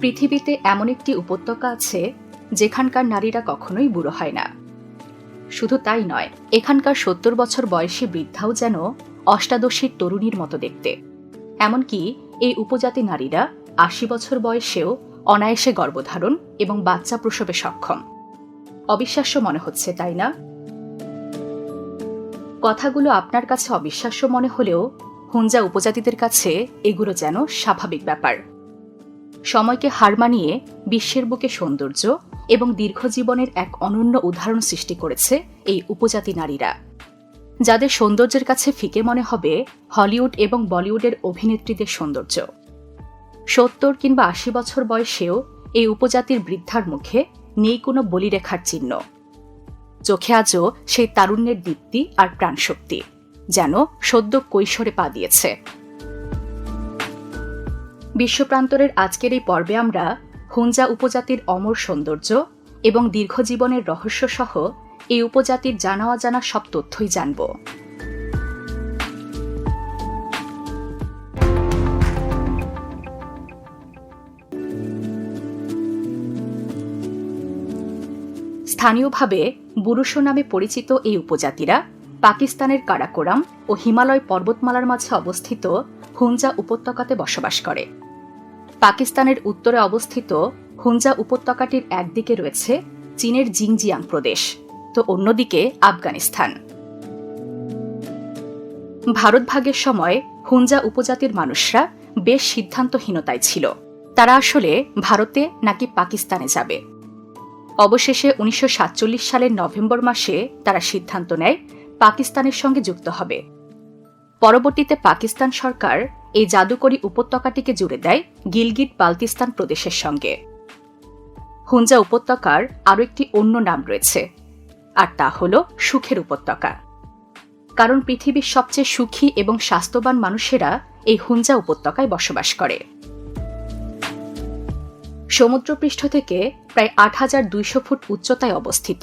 পৃথিবীতে এমন একটি উপত্যকা আছে, যেখানকার নারীরা কখনোই বুড়ো হয় না। শুধু তাই নয়, এখানকার সত্তর বছর বয়সী বৃদ্ধাও যেন অষ্টাদশীর তরুণীর মতো দেখতে। এমনকি এই উপজাতি নারীরা আশি বছর বয়সেও অনায়াসে গর্ভধারণ এবং বাচ্চা প্রসবে সক্ষম। অবিশ্বাস্য মনে হচ্ছে, তাই না? কথাগুলো আপনার কাছে অবিশ্বাস্য মনে হলেও হুঞ্জা উপজাতিদের কাছে এগুলো যেন স্বাভাবিক ব্যাপার। সময়কে হার মানিয়ে বিশ্বের বুকে সৌন্দর্য এবং দীর্ঘজীবনের এক অনন্য উদাহরণ সৃষ্টি করেছে এই উপজাতি নারীরা। যাদের সৌন্দর্যের কাছে ফিকে মনে হবে হলিউড এবং বলিউডের অভিনেত্রীদের সৌন্দর্য। সত্তর কিংবা আশি বছর বয়সেও এই উপজাতির বৃদ্ধার মুখে নেই কোনো বলিরেখার চিহ্ন। চোখে আজও সেই তারুণ্যের দীপ্তি আর প্রাণশক্তি, যেন সদ্য কৈশোরে পা দিয়েছে। বিশ্বপ্রান্তরের আজকের এই পর্বে আমরা হুঞ্জা উপজাতির অমর সৌন্দর্য এবং দীর্ঘজীবনের রহস্য সহ এই উপজাতির জানা অজানা সব তথ্যই জানব। স্থানীয়ভাবে বুরুশো নামে পরিচিত এই উপজাতিরা পাকিস্তানের কারাকোরাম ও হিমালয় পর্বতমালার মাঝে অবস্থিত হুঞ্জা উপত্যকাতে বসবাস করে। পাকিস্তানের উত্তরে অবস্থিত হুঞ্জা উপত্যকাটির একদিকে রয়েছে চীনের জিংজিয়াং প্রদেশ, তো অন্যদিকে আফগানিস্তান। ভারত ভাগের সময় হুঞ্জা উপজাতির মানুষরা বেশ সিদ্ধান্তহীনতায় ছিল। তারা আসলে ভারতে নাকি পাকিস্তানে যাবে। অবশেষে উনিশশো সাতচল্লিশ সালের নভেম্বর মাসে তারা সিদ্ধান্ত নেয় পাকিস্তানের সঙ্গে যুক্ত হবে। পরবর্তীতে পাকিস্তান সরকার এই জাদুকরী উপত্যকাটিকে জুড়ে দেয় গিলগিট বালতিস্তান প্রদেশের সঙ্গে। হুঞ্জা উপত্যকার আরও একটি অন্য নাম রয়েছে, আর তা হল সুখের উপত্যকা। কারণ পৃথিবীর সবচেয়ে সুখী এবং স্বাস্থ্যবান মানুষেরা এই হুঞ্জা উপত্যকায় বসবাস করে। সমুদ্রপৃষ্ঠ থেকে প্রায় আট হাজার দুইশো ফুট উচ্চতায় অবস্থিত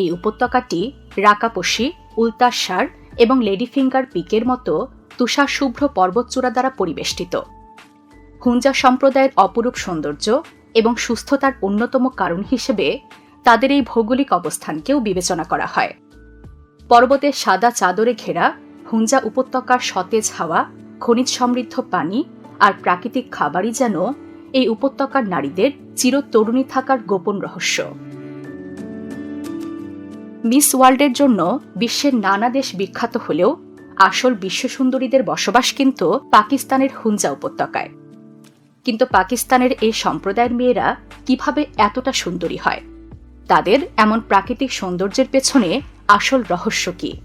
এই উপত্যকাটি রাকাপসি উল্তাসার এবং লেডিফিঙ্গার পিকের মতো তুষার শুভ্র পর্বতচূড়া দ্বারা পরিবেষ্টিত। হুঞ্জা সম্প্রদায়ের অপরূপ সৌন্দর্য এবং সুস্থতার অন্যতম কারণ হিসেবে তাদের এই ভৌগোলিক অবস্থানকেও বিবেচনা করা হয়। পর্বতের সাদা চাদরে ঘেরা হুঞ্জা উপত্যকার সতেজ হাওয়া, খনিজ সমৃদ্ধ পানি আর প্রাকৃতিক খাবারই যেন এই উপত্যকার নারীদের চিরতরুণী থাকার গোপন রহস্য। মিস ওয়ার্ল্ডের জন্য বিশ্বের নানা দেশ বিখ্যাত হলেও আসল বিশ্বসুন্দরীদের বসবাস কিন্তু পাকিস্তানের হুঞ্জা উপত্যকায়। কিন্তু পাকিস্তানের এই সম্প্রদায়ের মেয়েরা কীভাবে এতটা সুন্দরী হয়? তাদের এমন প্রাকৃতিক সৌন্দর্যের পেছনে আসল রহস্য কি?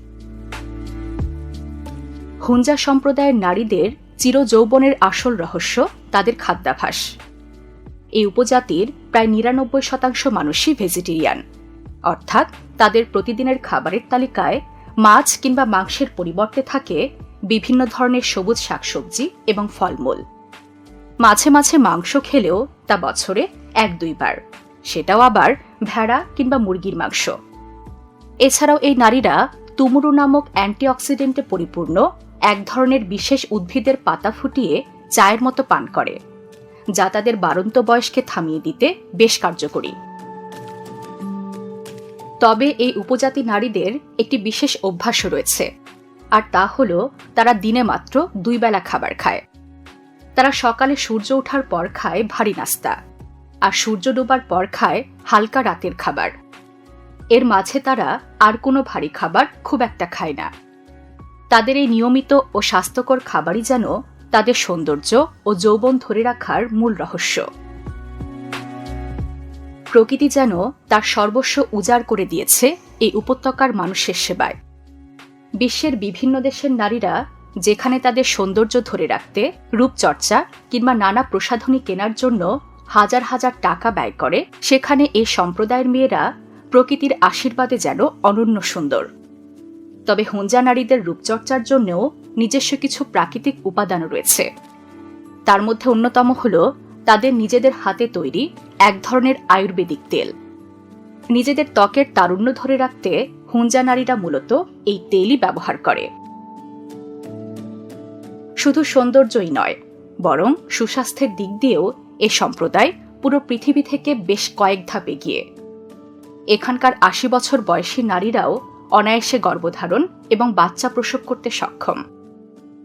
হুঞ্জা সম্প্রদায়ের নারীদের চিরযৌবনের আসল রহস্য তাদের খাদ্যাভাস। এই উপজাতির প্রায় নিরানব্বই শতাংশ মানুষই ভেজিটেরিয়ান। অর্থাৎ তাদের প্রতিদিনের খাবারের তালিকায় মাছ কিংবা মাংসের পরিবর্তে থাকে বিভিন্ন ধরনের সবুজ শাকসবজি এবং ফলমূল। মাঝে মাঝে মাংস খেলেও তা বছরে এক দুইবার। সেটাও আবার ভেড়া কিংবা মুরগির মাংস। এছাড়াও এই নারীরা তুমুরু নামক অ্যান্টিঅক্সিডেন্টে পরিপূর্ণ এক ধরনের বিশেষ উদ্ভিদের পাতা ফুটিয়ে চায়ের মতো পান করে, যা তাদের বারন্ত বয়সকে থামিয়ে দিতে বেশ কার্যকরী। তবে এই উপজাতি নারীদের একটি বিশেষ অভ্যাসও রয়েছে। আর তা হল, তারা দিনে মাত্র দুই বেলা খাবার খায়। তারা সকালে সূর্য ওঠার পর খায় ভারী নাস্তা, আর সূর্য ডোবার পর খায় হালকা রাতের খাবার। এর মাঝে তারা আর কোনো ভারী খাবার খুব একটা খায় না। তাদের এই নিয়মিত ও স্বাস্থ্যকর খাবারই যেন তাদের সৌন্দর্য ও যৌবন ধরে রাখার মূল রহস্য। প্রকৃতি যেন তার সর্বস্ব উজাড় করে দিয়েছে এই উপত্যকার মানুষের সেবায়। বিশ্বের বিভিন্ন দেশের নারীরা যেখানে তাদের সৌন্দর্য ধরে রাখতে, রূপচর্চা কিংবা নানা প্রসাধনী কেনার জন্য হাজার হাজার টাকা ব্যয় করে, সেখানে এই সম্প্রদায়ের মেয়েরা প্রকৃতির আশীর্বাদে যেন অনন্য সুন্দর। তবে হুঞ্জা নারীদের রূপচর্চার জন্যও নিজস্ব কিছু প্রাকৃতিক উপাদানও রয়েছে। তার মধ্যে অন্যতম হল তাদের নিজেদের হাতে তৈরি এক ধরনের আয়ুর্বেদিক তেল। নিজেদের ত্বকের তারুণ্য ধরে রাখতে হুঞ্জা নারীরা মূলত এই তেলই ব্যবহার করে। শুধু সৌন্দর্যই নয়, বরং সুস্বাস্থ্যের দিক দিয়েও এ সম্প্রদায় পুরো পৃথিবী থেকে বেশ কয়েক ধাপ এগিয়ে। এখানকার আশি বছর বয়সী নারীরাও অনায়াসে গর্ভধারণ এবং বাচ্চা প্রসব করতে সক্ষম।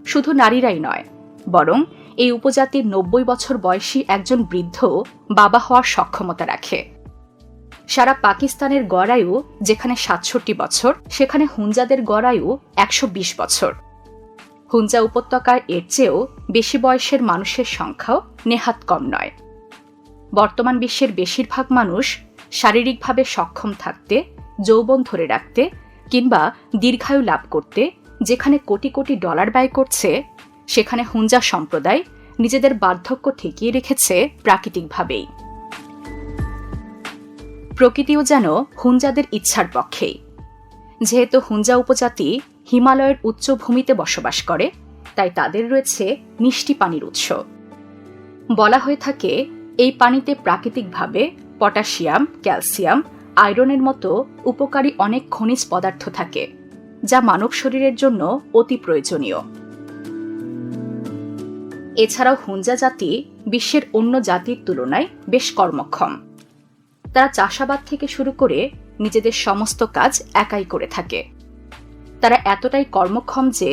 শুধু নারীরাই নয় বরং এই উপজাতির নব্বই বছর বয়সী একজন বৃদ্ধ বাবা হওয়ার সক্ষমতা রাখে। সারা পাকিস্তানের গড়ায়ু যেখানে সাতষট্টি বছর, সেখানে হুঞ্জাদের গড়ায়ু একশো বিশ বছর। হুঞ্জা উপত্যকার এর চেয়েও বেশি বয়সের মানুষের সংখ্যাও নেহাত কম নয়। বর্তমান বিশ্বের বেশিরভাগ মানুষ শারীরিকভাবে সক্ষম থাকতে, যৌবন ধরে রাখতে কিংবা দীর্ঘায়ু লাভ করতে, যেখানে কোটি কোটি ডলার ব্যয় করছে সেখানে হুঞ্জা সম্প্রদায় নিজেদের বার্ধক্য ঠেকিয়ে রেখেছে প্রাকৃতিকভাবেই। প্রকৃতিও যেন হুঞ্জাদের ইচ্ছার পক্ষেই যেহেতু হুঞ্জা উপজাতি হিমালয়ের উচ্চভূমিতে বসবাস করে, তাই তাদের রয়েছে মিষ্টি পানির উৎস। বলা হয়ে থাকে, এই পানিতে প্রাকৃতিকভাবে পটাশিয়াম, ক্যালসিয়াম, আয়রনের মতো উপকারী অনেক খনিজ পদার্থ থাকে, যা মানব শরীরের জন্য অতি প্রয়োজনীয়। এছাড়াও হুঞ্জা জাতি বিশ্বের অন্য জাতির তুলনায় বেশ কর্মক্ষম। তারা চাষাবাদ থেকে শুরু করে নিজেদের সমস্ত কাজ একাই করে থাকে। তারা এতটাই কর্মক্ষম যে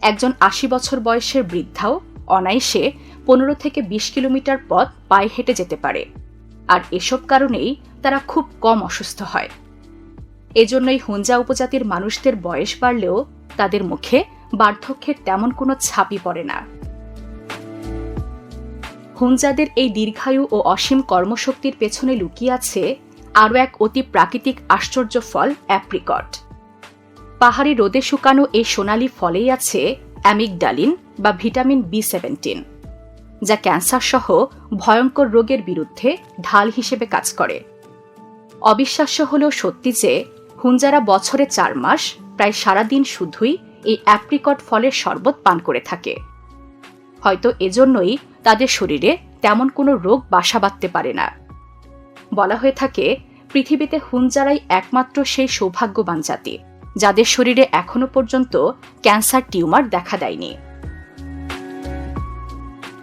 একজন আশি বছর বয়সের বৃদ্ধাও অনায়াসে পনেরো থেকে বিশ কিলোমিটার পথ পায়ে হেঁটে যেতে পারে। আর এসব কারণেই তারা খুব কম অসুস্থ হয়। এজন্যই হুঞ্জা উপজাতির মানুষদের বয়স বাড়লেও তাদের মুখে বার্ধক্যের তেমন কোনো ছাপই পড়ে না। হুঞ্জাদের এই দীর্ঘায়ু ও অসীম কর্মশক্তির পেছনে লুকিয়ে আছে আরও এক অতি প্রাকৃতিক আশ্চর্য ফল, অ্যাপ্রিকট। পাহাড়ি রোদে শুকানো এই সোনালি ফলেই আছে অ্যামিকডালিন বা ভিটামিন বি সেভেন্টিন, যা ক্যান্সার সহ ভয়ঙ্কর রোগের বিরুদ্ধে ঢাল হিসেবে কাজ করে। অবিশ্বাস্য হলেও সত্যি যে হুঞ্জারা বছরে চার মাস, প্রায় সারাদিন শুধুই এই অ্যাপ্রিকট ফলের শরবত পান করে থাকে। হয়তো এজন্যই তাদের শরীরে তেমন কোনো রোগ বাসা বাঁধতে পারে না। বলা হয়ে থাকে, পৃথিবীতে হুঞ্জারাই একমাত্র সেই সৌভাগ্যবান জাতি, যাদের শরীরে এখনও পর্যন্ত ক্যান্সার টিউমার দেখা দেয়নি।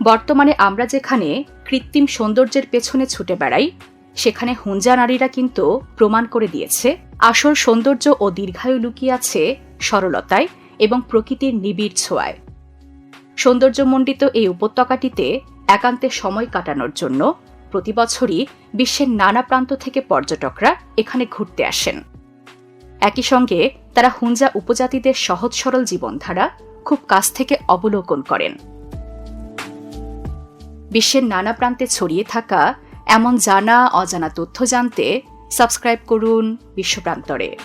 বর্তমানে আমরা যেখানে কৃত্রিম সৌন্দর্যের পেছনে ছুটে বেড়াই, সেখানে হুঞ্জা নারীরা কিন্তু প্রমাণ করে দিয়েছে, আসল সৌন্দর্য ও দীর্ঘায়ু লুকিয়ে আছে সরলতায় এবং প্রকৃতির নিবিড় ছোঁয়ায়। সৌন্দর্যমণ্ডিত এই উপত্যকাটিতে একান্তে সময় কাটানোর জন্য প্রতি বছরই বিশ্বের নানা প্রান্ত থেকে পর্যটকরা এখানে ঘুরতে আসেন। একই সঙ্গে তারা হুঞ্জা উপজাতিদের সহজ সরল জীবনধারা খুব কাছ থেকে অবলোকন করেন। বিশ্বের নানা প্রান্তে ছড়িয়ে থাকা এমন জানা অজানা তথ্য জানতে সাবস্ক্রাইব করুন বিশ্বপ্রান্তরে